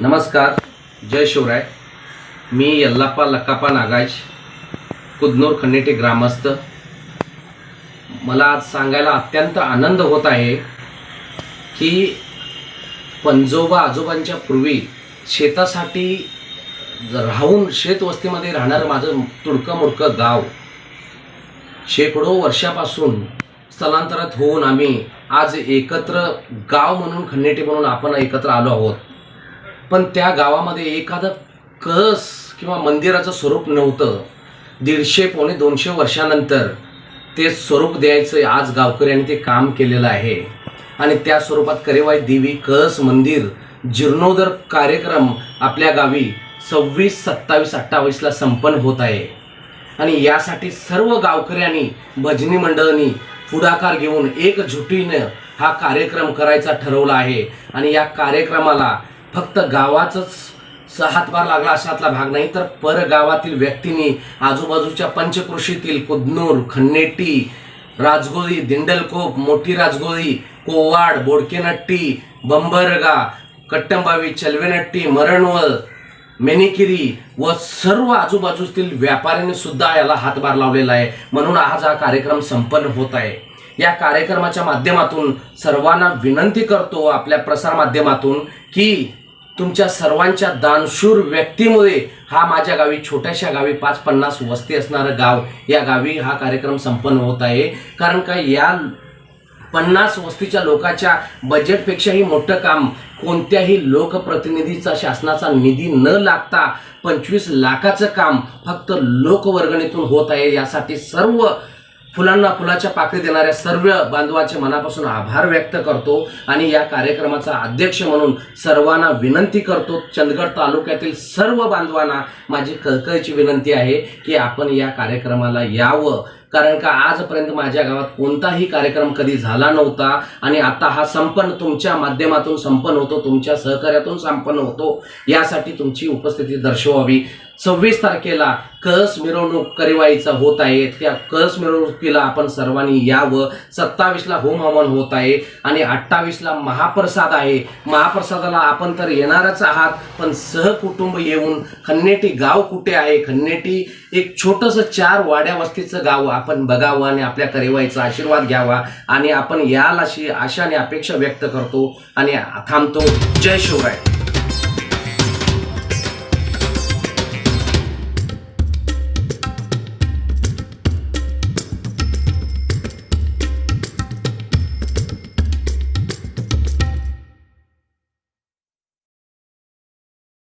नमस्कार जय शिवराय. मी यल्लाप्पा लक्काप्पा नागाज कुदनूर खंडेटे ग्रामस्थ. मला आज सांगायला अत्यंत आनंद होत आहे की पंजोबा आजोबांच्या पूर्वी शेतासाठी राहून शेतवस्तीमध्ये राहणारं माझं तुडकं मुडकं गाव शेकडो वर्षापासून स्थलांतरात होऊन आम्ही आज एकत्र गाव म्हणून खंडेटे म्हणून आपण एकत्र आलो आहोत. पण त्या गावामध्ये एखादं कळस किंवा मंदिराचं स्वरूप नव्हतं. दीडशे पावणे दोनशे वर्षानंतर ते स्वरूप द्यायचं आज गावकऱ्यांनी ते काम केलेलं आहे. आणि त्या स्वरूपात करेवाई देवी कळस मंदिर जीर्णोदर कार्यक्रम आपल्या गावी सव्वीस सत्तावीस अठ्ठावीसला संपन्न होत आहे. आणि यासाठी सर्व गावकऱ्यांनी भजनी मंडळांनी पुढाकार घेऊन एकजुटीनं हा कार्यक्रम करायचा ठरवला आहे. आणि या कार्यक्रमाला फक्त गावाचंच हातभार लागला अशातला भाग नाही तर परगावातील व्यक्तींनी आजूबाजूच्या पंचकृषीतील कुदनूर खन्नेटी राजगोळी दिंडलकोप मोठी राजगोळी कोवाड बोडकेनट्टी बंबरगा कट्टंबावी चलवेनट्टी मरणवल मेनिकिरी व सर्व आजूबाजूतील व्यापाऱ्यांनी सुद्धा याला हातभार लावलेला आहे. म्हणून आज हा कार्यक्रम संपन्न होत आहे. या कार्यक्रमाच्या माध्यमातून सर्वांना विनंती करतो आपल्या प्रसार माध्यमातून की तुमच्या सर्वांच्या दानशूर व्यक्तीमुळे हा माझ्या गावी छोट्याशा गावी पाच पन्नास वस्ती असणारं गाव या गावी हा कार्यक्रम संपन्न होत आहे. कारण का या पन्नास वस्तीच्या लोकांच्या बजेटपेक्षाही मोठं काम कोणत्याही लोकप्रतिनिधीचा शासनाचा निधी न लागता पंचवीस लाखाचं काम फक्त लोकवर्गणीतून होत आहे. यासाठी सर्व फुलांना फुलाच्या पाकळी देणाऱ्या सर्व बांधवाचे मनापासून आभार व्यक्त करतो आणि या कार्यक्रमाचा अध्यक्ष म्हणून सर्वांना विनंती करतो. चंदगड तालुक्यातील सर्व बांधवांना माझी कळकळीची विनंती आहे की आपण या कार्यक्रमाला यावं. कारण का आजपर्यंत माझ्या गावात कोणताही कार्यक्रम कधी झाला नव्हता आणि आता हा संपन्न तुमच्या माध्यमातून संपन्न होतो तुमच्या सहकार्यातून संपन्न होतो. यासाठी तुमची उपस्थिती दर्शवावी. सव्वीस तारखेला कळस मिरवणूक करिवाईचा होत आहे त्या कळस मिरवणुकीला आपण सर्वांनी यावं. सत्तावीसला होम हवन होत आहे आणि अठ्ठावीसला महाप्रसाद आहे. महाप्रसादाला आपण तर येणारच आहात पण सहकुटुंब येऊन खन्नेटी गाव कुठे आहे? खन्नेटी एक छोटंसं चार वाड्या वस्तीचं गाव आपण बघावं आणि आपल्या करिवाईचा आशीर्वाद घ्यावा आणि आपण याल अशी आशा आणि अपेक्षा व्यक्त करतो आणि थांबतो. जय शिवराय.